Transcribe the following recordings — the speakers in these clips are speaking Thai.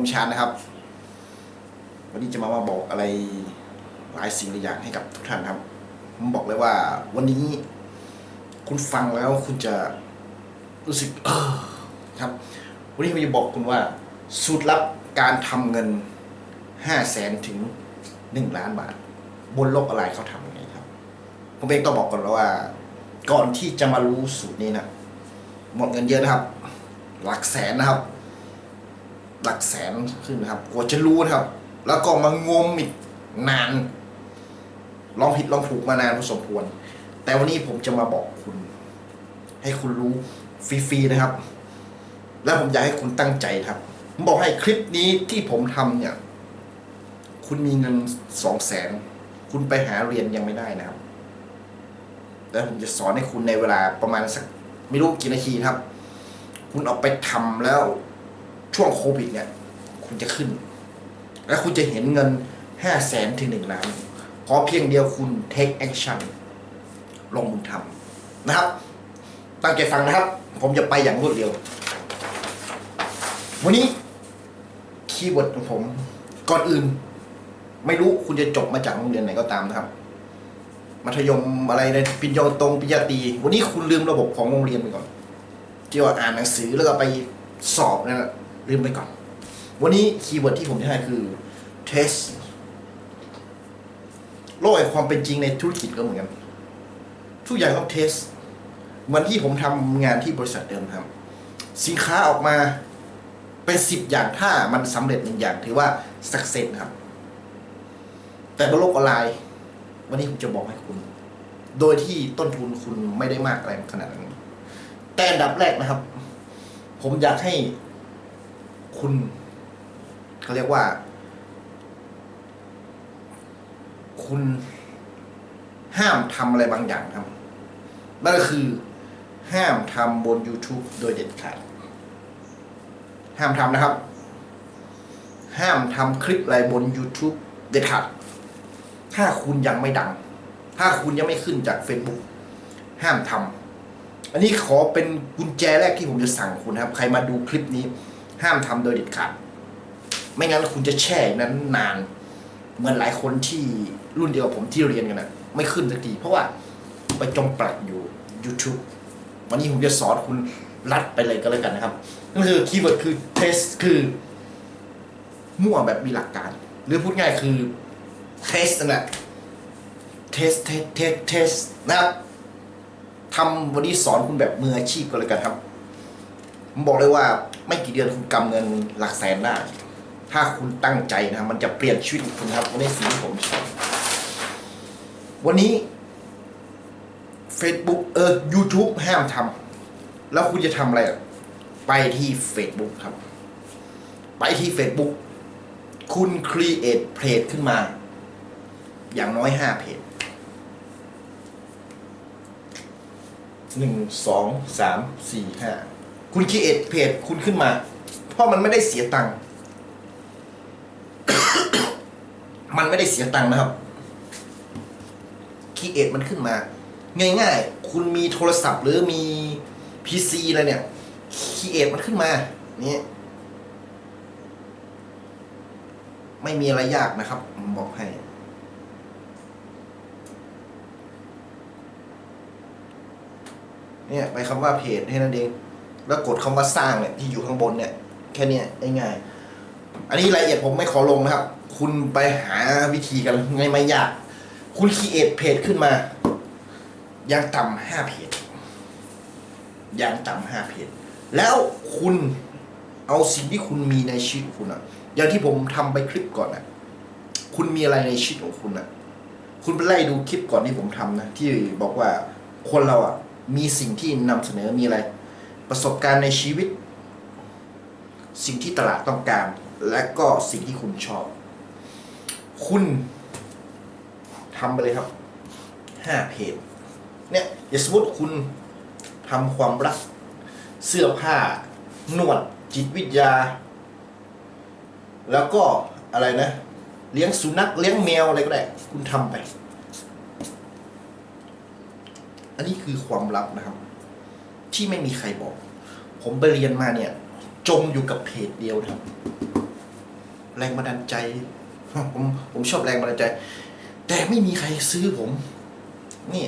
ผมชานนะครับ วันนี้จะมามาบอกอะไรหลายสิ่งหลายอย่างให้กับทุกท่านครับ ผมบอกเลยว่า วันนี้คุณฟังแล้วคุณจะรู้สึกเออครับ วันนี้ผมจะบอกคุณว่า สูตรลับการทำเงินห้าแสนถึงหนึ่งล้านบาท บนโลกออนไลน์เขาทำยังไงครับ ผมเองต้องบอกก่อนแล้วว่า ก่อนที่จะมารู้สูตรนี้นะหมดเงินเยอะนะครับ หลักแสนนะครับ หลักแสนขึ้นนะครับกว่าจะรู้นะครับ แล้วก็มางมอีกนานลองผิดลองถูกมานานพอสมควร แต่วันนี้ผมจะมาบอกคุณ ให้คุณรู้ฟรีๆนะครับ และผมอยากให้คุณตั้งใจครับ ผมบอกให้คลิปนี้ที่ผมทำเนี่ย คุณมีเงินสองแสนคุณไปหาเรียนยังไม่ได้นะครับ แล้วผมจะสอนให้คุณในเวลาประมาณสัก ไม่รู้กี่นาทีครับ คุณเอาไปทำแล้ว ช่วงโควิดเนี่ย คุณจะขึ้น และคุณจะเห็นเงินห้าแสนถึงหนึ่งล้านขอเพียงเดียวคุณ take action ลงมือทำนะครับ ตั้งใจฟังนะครับ ผมจะไปอย่างรวดเร็ว วันนี้คีย์เวิร์ดของผม ก่อนอื่น ไม่รู้คุณจะจบมาจากโรงเรียนไหนก็ตามนะครับมัธยมอะไรในปริญญาตรงปริญญาตรีวันนี้คุณลืมระบบของโรงเรียนไปก่อนที่ว่าอ่านหนังสือแล้วก็ไปสอบนั่นนะ ลืมไปก่อน วันนี้คีย์เวิร์ดที่ผมจะให้คือ test โลกแห่งความเป็นจริงในธุรกิจก็เหมือนกัน ทุกอย่างต้องเทสเหมือนที่ผมทำงานที่บริษัทเดิมครับ สินค้าออกมาเป็นสิบอย่างถ้ามันสำเร็จหนึ่งอย่างถือว่า success ครับ แต่บนโลกออนไลน์ วันนี้ผมจะบอกให้คุณ โดยที่ต้นทุนคุณไม่ได้มากอะไรขนาดนั้นแต่ดับแรกนะครับ ผมอยากให้ คุณเขาเรียกว่า คุณห้ามทำอะไรบางอย่างครับนั่นก็คือ ห้ามทำบน YouTube โดยเด็ดขาด ห้ามทำนะครับ ห้ามทำคลิปอะไรบน YouTube เด็ดขาด ถ้าคุณยังไม่ดัง ถ้าคุณยังไม่ขึ้นจาก Facebook ห้ามทำอันนี้ขอเป็นกุญแจแรกที่ผมจะสั่งคุณครับ ใครมาดูคลิปนี้ ห้ามทำโดยเด็ดขาดไม่งั้นคุณจะแช่นั้นนาน เหมือนหลายคนที่รุ่นเดียวกับผมที่เรียนกันนะไม่ขึ้นสักทีเพราะว่าไปจมปลักอยู่ YouTube วันนี้ผมจะสอนคุณรัดไปเลยก็แล้วกันนะครับนั่นคือคีย์เวิร์ดคือ test คือ มั่วแบบมีหลักการ หรือพูดง่ายคือ test นั่นแหละ test test test test นะครับทำวันนี้สอนคุณแบบมืออาชีพก็แล้วกันครับ ผมบอกเลยว่าไม่กี่เดือนคุณกำเงินหลักแสนได้ ถ้าคุณตั้งใจนะครับมันจะเปลี่ยนชีวิตคุณครับวันสิ่งที่ผมสอนวันนี้ Facebook เออ YouTube ห้ามทำแล้วคุณจะทำอะไรไปที่ Facebook ครับ ไปที่ Facebook คุณ create page ขึ้นมา อย่างน้อยห้าเพจหนึ่งสองสามสี่ห้า คุณ create page คุณขึ้นมา เพราะมันไม่ได้เสียตังค์มันไม่ได้เสียตังค์นะครับคีเอทมันขึ้นมา ง่ายๆ คุณมีโทรศัพท์หรือมี PC อะไรเนี่ยคีเอทมันขึ้นมานี่ไม่มีอะไรยากนะครับบอกให้เนี่ยไปคำว่าเพจให้นั่นเอง แล้วกดคำว่าสร้างเนี่ยที่อยู่ข้างบนเนี่ยแค่เนี้ยง่ายๆอันนี้รายละเอียดผมไม่ขอลงนะครับ คุณไปหาวิธีกันง่ายไม่ยาก คุณคีเอทเพจขึ้นมาอย่างต่ำห้าเพจอย่างต่ำห้าเพจแล้วคุณเอาสิ่งที่คุณมีในชีวิตคุณอะอย่างที่ผมทำไปคลิปก่อนอะคุณมีอะไรในชีวิตของคุณอะคุณไปไล่ดูคลิปก่อนที่ผมทำนะที่บอกว่าคนเราอะมีสิ่งที่นำเสนอมีอะไร ประสบการณ์ในชีวิต สิ่งที่ตลาดต้องการ และก็สิ่งที่คุณชอบ คุณทำไปเลยครับห้าเพจเนี่ยอย่าสมมติคุณทำความรัก เสื้อผ้า นวด จิตวิทยา แล้วก็อะไรนะ เลี้ยงสุนัขเลี้ยงแมวอะไรก็ได้ คุณทำไป อันนี้คือความลับนะครับ ที่ไม่มีใครบอก ผมไปเรียนมาเนี่ย จมอยู่กับเพจเดียวนะครับ แรงบันดาลใจ ผมผมชอบแรงบันดาลใจ แต่ไม่มีใครซื้อผม นี่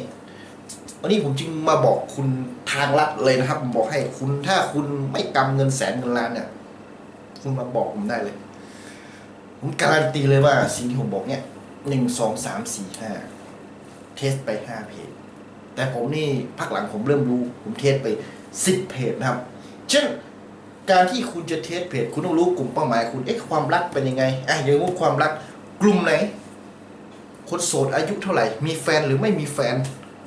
วันนี้ผมจึงมาบอกคุณทางลัดเลยนะครับ ผมบอกให้คุณถ้าคุณไม่กำเงินแสนเงินล้านเนี่ย คุณมาบอกผมได้เลย ผมการันตีเลยว่าสิ่งที่ผมบอกเนี่ยหนึ่งสองสามสี่ห้าเทสไปห้าเพจ แต่ผมนี่พักหลังผมเริ่มรู้ ผมเทสไปสิบเพจนะครับ เช่นการที่คุณจะเทสเพจคุณต้องรู้กลุ่มเป้าหมายคุณเอ๊ะความรักเป็นยังไงอะอย่างว่าความรักกลุ่มไหน คนโสดอายุเท่าไหร่ มีแฟนหรือไม่มีแฟน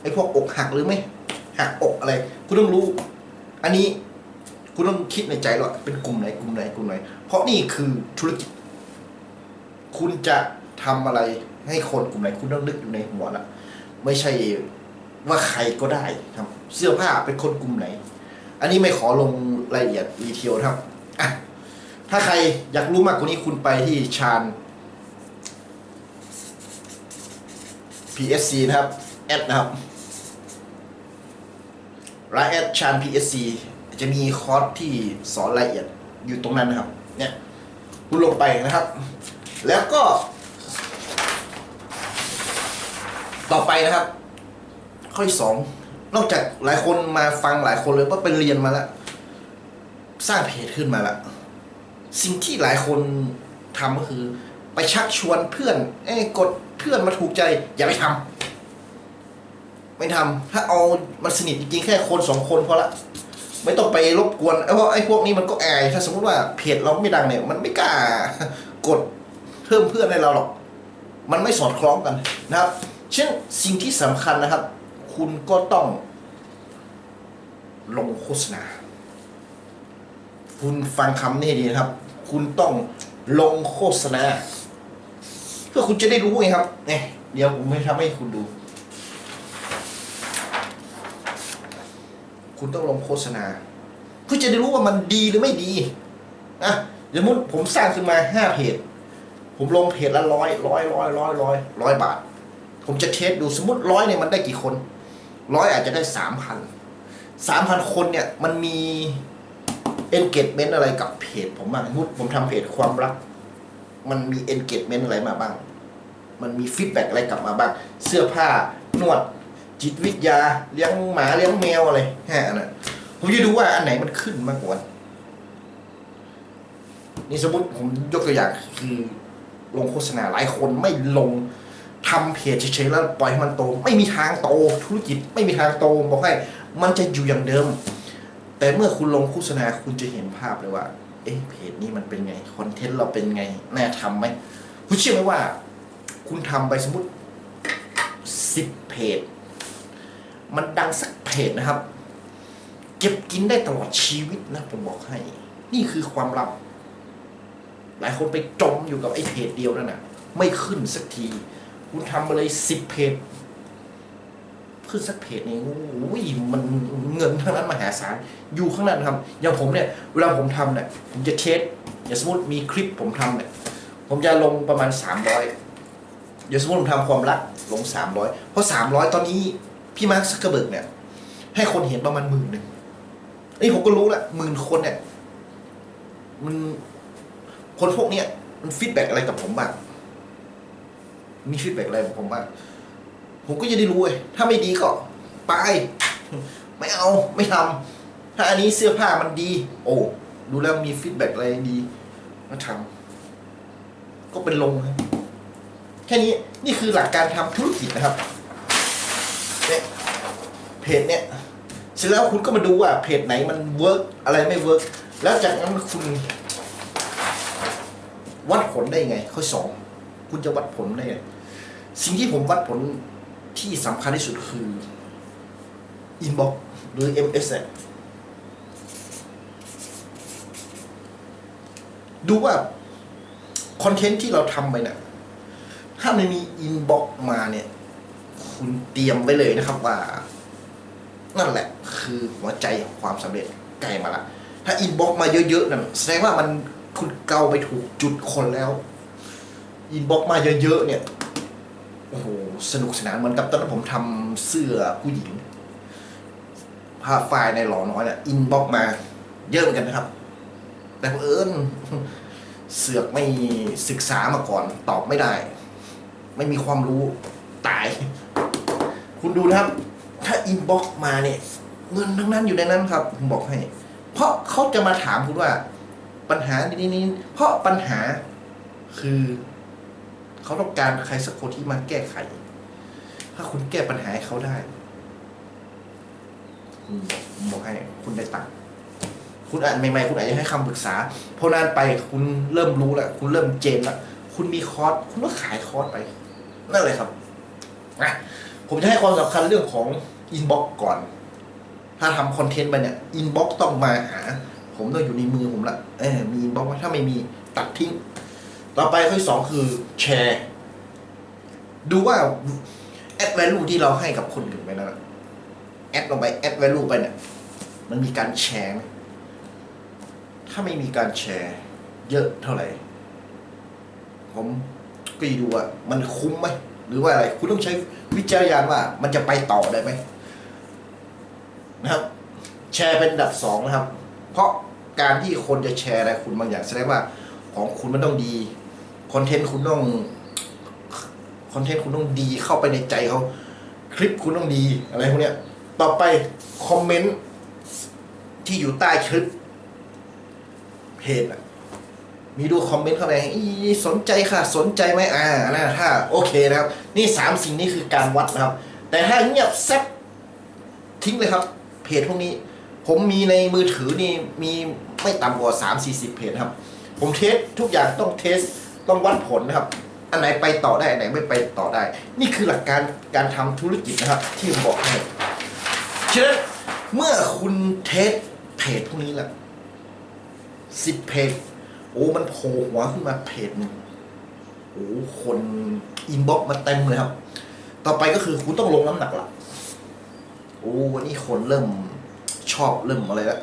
ไอ้พวกอกหักหรือไม่หักอกอะไร คุณต้องรู้ อันนี้คุณต้องคิดในใจหรอกเป็นกลุ่มไหนกลุ่มไหนกลุ่มไหน เพราะนี่คือธุรกิจ คุณจะทำอะไรให้คนกลุ่มไหน คุณต้องนึกอยู่ในหัวละไม่ใช่ ว่าใครก็ได้ครับ เสื้อผ้าเป็นคนกลุ่มไหน อันนี้ไม่ขอลงรายละเอียดดีเทลครับอะถ้าใครอยากรู้มากกว่านี้คุณไปที่ชาญ PSC นะครับแอดนะครับรายแอดชาน PSC จะมีคอร์สที่สอนรายละเอียดอยู่ตรงนั้นนะครับ เนี่ยคุณลงไปนะครับ แล้วก็ ต่อไปนะครับ ข้อที่สองนอกจากหลายคนมาฟังหลายคนเลยว่าไปเรียนมาแล้วสร้างเพจขึ้นมาแล้วสิ่งที่หลายคนทำก็คือ ไปชักชวนเพื่อน เอ้กดเพื่อนมาถูกใจ อย่าไปทำไม่ทำถ้าเอามันสนิทจริงๆแค่คนสองคนพอละไม่ต้องไปรบกวนเพราะไอ้พวกนี้มันก็อายถ้าสมมติว่าเพจเราไม่ดังเนี่ย มันไม่กล้ากดเพิ่มเพื่อนให้เราหรอก มันไม่สอดคล้องกันนะครับ เช่นสิ่งที่สำคัญนะครับ คุณก็ต้องลงโฆษณา คุณฟังคำนี้ดีนะครับ คุณต้องลงโฆษณา เพื่อคุณจะได้รู้ไงครับเนี่ยเดี๋ยวผมจะทำให้คุณดู คุณต้องลงโฆษณา เพื่อจะได้รู้ว่ามันดีหรือไม่ดีนะสมมติผมสร้างขึ้นมาห้าเพจผมลงเพจละร้อยร้อยร้อยร้อยร้อยร้อยบาท ผมจะเทสดูสมมติร้อยเนี่ยมันได้กี่คน ร้อยอาจจะได้สามพันสามพันคนเนี่ยมันมี engagement อะไรกับเพจผมบ้างสมมติผมทำเพจความรัก มันมี engagement อะไรมาบ้าง มันมีฟีดแบ็กอะไรกลับมาบ้าง เสื้อผ้านวดจิตวิทยาเลี้ยงหมาเลี้ยงแมวอะไรแค่นั้นผมจะดูว่าอันไหนมันขึ้นมากกว่านี่สมมติผมยกตัวอย่างคือลงโฆษณาหลายคนไม่ลง ทำเพจเฉยๆแล้วปล่อยให้มันโต ไม่มีทางโตธุรกิจไม่มีทางโตบอกให้มันจะอยู่อย่างเดิม แต่เมื่อคุณลงโฆษณาคุณจะเห็นภาพเลยว่า เอ๊ะเพจนี้มันเป็นไงคอนเทนต์เราเป็นไงน่าทำไหมคุณเชื่อไหมว่า คุณทำไปสมมติสิบเพจ มันดังสักเพจนะครับ เก็บกินได้ตลอดชีวิตนะผมบอกให้ นี่คือความลับ หลายคนไปจมอยู่กับไอ้เพจเดียวนั่นน่ะ ไม่ขึ้นสักที คุณทำมาเลยสิบเพจขึ้นสักเพจนี่โอ้ยมันเงินทั้งนั้นมหาศาลอยู่ข้างนั้นครับอย่างผมเนี่ยเวลาผมทำเนี่ยผมจะเทสอย่างสมมติมีคลิปผมทำเนี่ยผมจะลงประมาณสามร้อยเดี๋ยวสมมติผมทำความรักลงสามร้อยเพราะสามร้อยตอนนี้พี่มาร์คซักเกอร์เบิร์กเนี่ย ให้คนเห็นประมาณหมื่นหนึ่งนี่ผมก็รู้ละหมื่นคนเนี่ย มันคนพวกเนี้ยมันฟีดแบ็กอะไรกับผมบ้าง มีฟีดแบ็กอะไรผมบ้างผมก็จะได้รู้เว้ยถ้าไม่ดีก็ไป ไม่เอาไม่ทำถ้าอันนี้เสื้อผ้ามันดี โอ้ดูแล้วมีฟีดแบ็กอะไรดีมาทำก็เป็นลงครับแค่นี้นี่คือหลักการทำธุรกิจนะครับเนี่ยเพจเนี่ยเสร็จแล้วคุณก็มาดูว่าเพจไหนมันเวิร์กอะไรไม่เวิร์กแล้วจากนั้นคุณ วัดผลได้ไงข้อสองคุณจะวัดผลได้ไง สิ่งที่ผมวัดผลที่สำคัญที่สุดคือ inbox หรือ MS เนี่ยดูว่า คอนเทนต์ที่เราทำไปเนี่ยถ้ามันมี inbox มาเนี่ย คุณเตรียมไว้เลยนะครับว่า นั่นแหละคือหัวใจของความสำเร็จใกล้มาละ ถ้า inbox มาเยอะๆนั่นแสดงว่ามันคุณเกาไปถูกจุดคนแล้ว inbox มาเยอะๆเนี่ย อ้โหสนุกสนานเหมือนกับตอนผมทำเสื้อผู้หญิงผ้าฝ้ายในหลอน้อยเนี่ยอินบ็อกมา เยอะเหมือนกันนะครับ แต่เอิญเสือกไม่ศึกษามาก่อนตอบไม่ได้ ไม่มีความรู้ตาย คุณดูนะครับ ถ้าอินบ็อกมาเนี่ยเงินทั้งนั้นอยู่ในนั้นครับผมบอกให้ เพราะเขาจะมาถามคุณว่า ปัญหานี้นี้เพราะปัญหาคือ เขาต้องการใครสักคนที่มาแก้ไข ถ้าคุณแก้ปัญหาให้เขาได้บอกให้คุณได้ตังค์คุณอ่าจใหม่ๆคุณอาจจะให้คำปรึกษาพอนานไปคุณเริ่มรู้แล้วคุณเริ่มเจนแล้วคุณมีคอร์สคุณก็ขายคอร์สไปนั่นเลยครับอะผมจะให้ความสำคัญเรื่องของอินบ็อกก่อน ถ้าทำคอนเทนต์ไปเนี่ยอินบ็อกต้องมาหา ผมต้องอยู่ในมือผมละเออมีอินบ็อกถ้าไม่มีตัดทิ้ง ต่อไปข้อที่สองคือแชร์ ดูว่าแอด value ที่เราให้กับคนอื่นไปนั่นอะแอดลงไปแอด value ไปเนี่ยมันมีการแชร์ไหมถ้าไม่มีการแชร์ เยอะเท่าไหร่ ผมก็จะดูว่ามันคุ้มไหมหรือว่าอะไร คุณต้องใช้วิจารณญาณว่า มันจะไปต่อได้ไหมนะครับ แชร์เป็นดับสองนะครับ เพราะการที่คนจะแชร์อะไรคุณบางอย่างแสดงว่าของคุณมันต้องดี คอนเทนต์คุณต้องคอนเทนต์คุณต้องดีเข้าไปในใจเขาคลิปคุณต้องดีอะไรพวกเนี้ย ต่อไปคอมเมนต์ที่อยู่ใต้คลิปเพจอะมีดูคอมเมนต์เข้าไปสนใจค่ะ สนใจไหมอ่านนั้นถ้า โอเคนะครับ นี่สามสิ่งนี้คือการวัดนะครับ แต่ถ้าเงียบแซบทิ้งเลยครับ เพจพวกนี้ ผมมีในมือถือนี่มีไม่ต่ำกว่าสามสี่สิบเพจครับ ผมเทสทุกอย่างต้องเทส ต้องวัดผลนะครับ อันไหนไปต่อได้อันไหนไม่ไปต่อได้ นี่คือหลักการการทำธุรกิจนะครับ ที่ผมบอกให้ฉะนั้นเมื่อคุณเทสเพจพวกนี้แหละสิบเพจโอ้มันโผล่หัวขึ้นมาเพจหนึ่งโอ้คนอินบ็อกมาเต็มเลยครับ ต่อไปก็คือคุณต้องลงน้ำหนักละโอ้วันนี้คนเริ่มชอบเริ่มอะไรแล้ว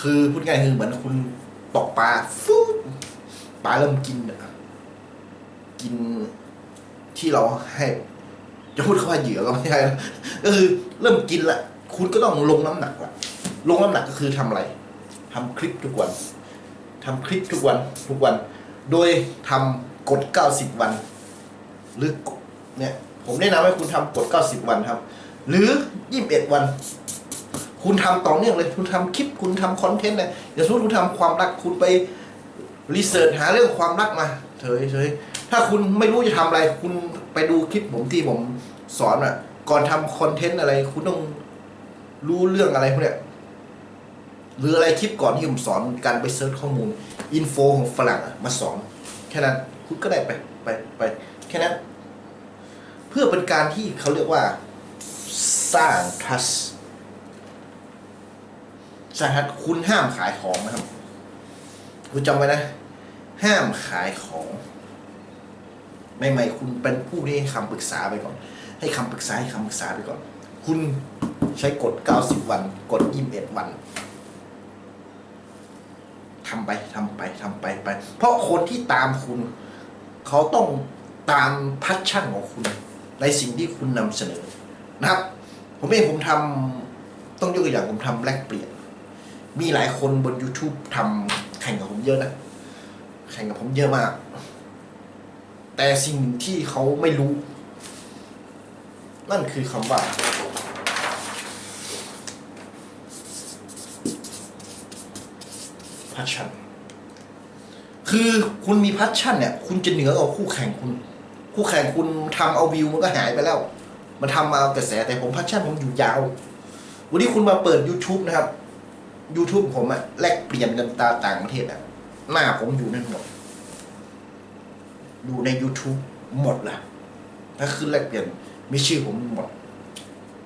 คือพูดง่ายคือเหมือนคุณตกปลาฟูดปลาเริ่มกินอะ กินที่เราให้จะพูดคำว่าเหยื่อก็ไม่ใช่ก็คือเริ่มกินละคุณก็ต้องลงน้ำหนักละลงน้ำหนักก็คือทำอะไรทำคลิปทุกวันทำคลิปทุกวันทุกวัน โดยทำกฎ90 วัน หรือเนี่ยผมแนะนำให้คุณทำกฎ90 วันครับ หรือ 21 วัน คุณทำต่อเนื่องเลยคุณทำคลิปคุณทำคอนเทนต์เลยอย่าสมมติคุณทำความรักคุณไปรีเสิร์ชหาเรื่องความรักมาเฉยเฉย ถ้าคุณไม่รู้จะทำอะไร คุณไปดูคลิปผมที่ผมสอนอะ ก่อนทำคอนเทนต์อะไร คุณต้องรู้เรื่องอะไรพวกเนี้ยหรืออะไรคลิปก่อนที่ผมสอนการไปเซิร์ชข้อมูลอินโฟของฝรั่งอะมาสอนแค่นั้นคุณก็ได้ไปไปไปแค่นั้น เพื่อเป็นการที่เขาเรียกว่าสร้าง trust สร้าง trust คุณห้ามขายของนะครับ คุณจำไว้นะ ห้ามขายของ ใหม่ๆคุณเป็นผู้ที่ให้คำปรึกษาไปก่อน ให้คำปรึกษาให้คำปรึกษาไปก่อน คุณใช้กฎ 90 วัน กฎ 21 วันทำไปทำไปทำไปไป เพราะคนที่ตามคุณ เขาต้องตามพัชชั่นของคุณ ในสิ่งที่คุณนำเสนอนะครับ ผมเองผมทำต้องยกตัวอย่างผมทำแลกเปลี่ยน มีหลายคนบน YouTube ทำแข่งกับผมเยอะนะ แข่งกับผมเยอะมาก แต่สิ่งที่เขาไม่รู้ นั่นคือคำว่า พัชชันคือคุณมีพัชชันเนี่ย คุณจะเหนือกว่าคู่แข่งคุณ คู่แข่งคุณทำเอาวิวมันก็หายไปแล้ว มันทำมาเอากระแสแต่ผมพัชชันผมอยู่ยาว วันนี้คุณมาเปิด YouTube นะครับ YouTube ผมอะแลกเปลี่ยนกันตาต่างประเทศอะหน้าผมอยู่นั่นหมด อยู่ใน YouTube หมดละถ้าขึ้นแลกเปลี่ยนมีชื่อผมหมด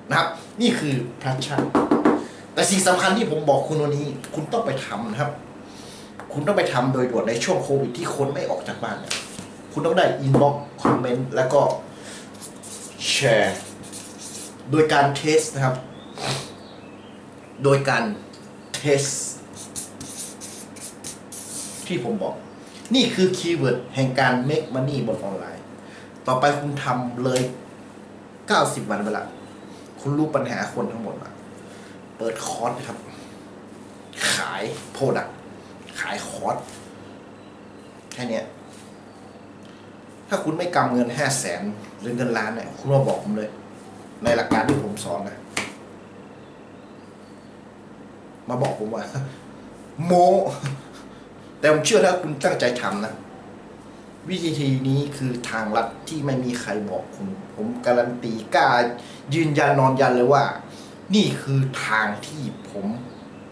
นะครับ นี่คือพัชชั่นแต่สิ่งสำคัญที่ผมบอกคุณวันนี้ คุณต้องไปทำนะครับ คุณต้องไปทำโดยด่วนในช่วงโควิดที่คนไม่ออกจากบ้านเนี่ยคุณต้องได้อินบ็อกคอมเมนต์แล้วก็แชร์โดยการเทสนะครับ โดยการเทสที่ผมบอก นี่คือคีย์เวิร์ดแห่งการ make money บนออนไลน์ ต่อไปคุณทำเลย 90 วันไปละ คุณรู้ปัญหาคนทั้งหมดละเปิดคอร์สนะครับ ขายโปรดักขายคอร์สแค่นี้ถ้าคุณไม่กำเงินห้าแสนหรือเงินล้านเนี่ย คุณมาบอกผมเลย ในหลักการที่ผมสอนนะ มาบอกผมว่า โม แต่ผมเชื่อถ้าคุณตั้งใจทำนะ วิธีนี้คือทางลัดที่ไม่มีใครบอกคุณ ผมการันตีกล้ายืนยันนอนยันเลยว่า นี่คือทางที่ผม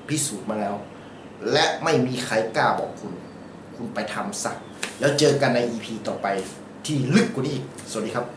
พิสูจน์มาแล้ว และไม่มีใครกล้าบอกคุณ คุณไปทำซะแล้วเจอกันใน EP ต่อไปที่ลึกกว่านี้อีก สวัสดีครับ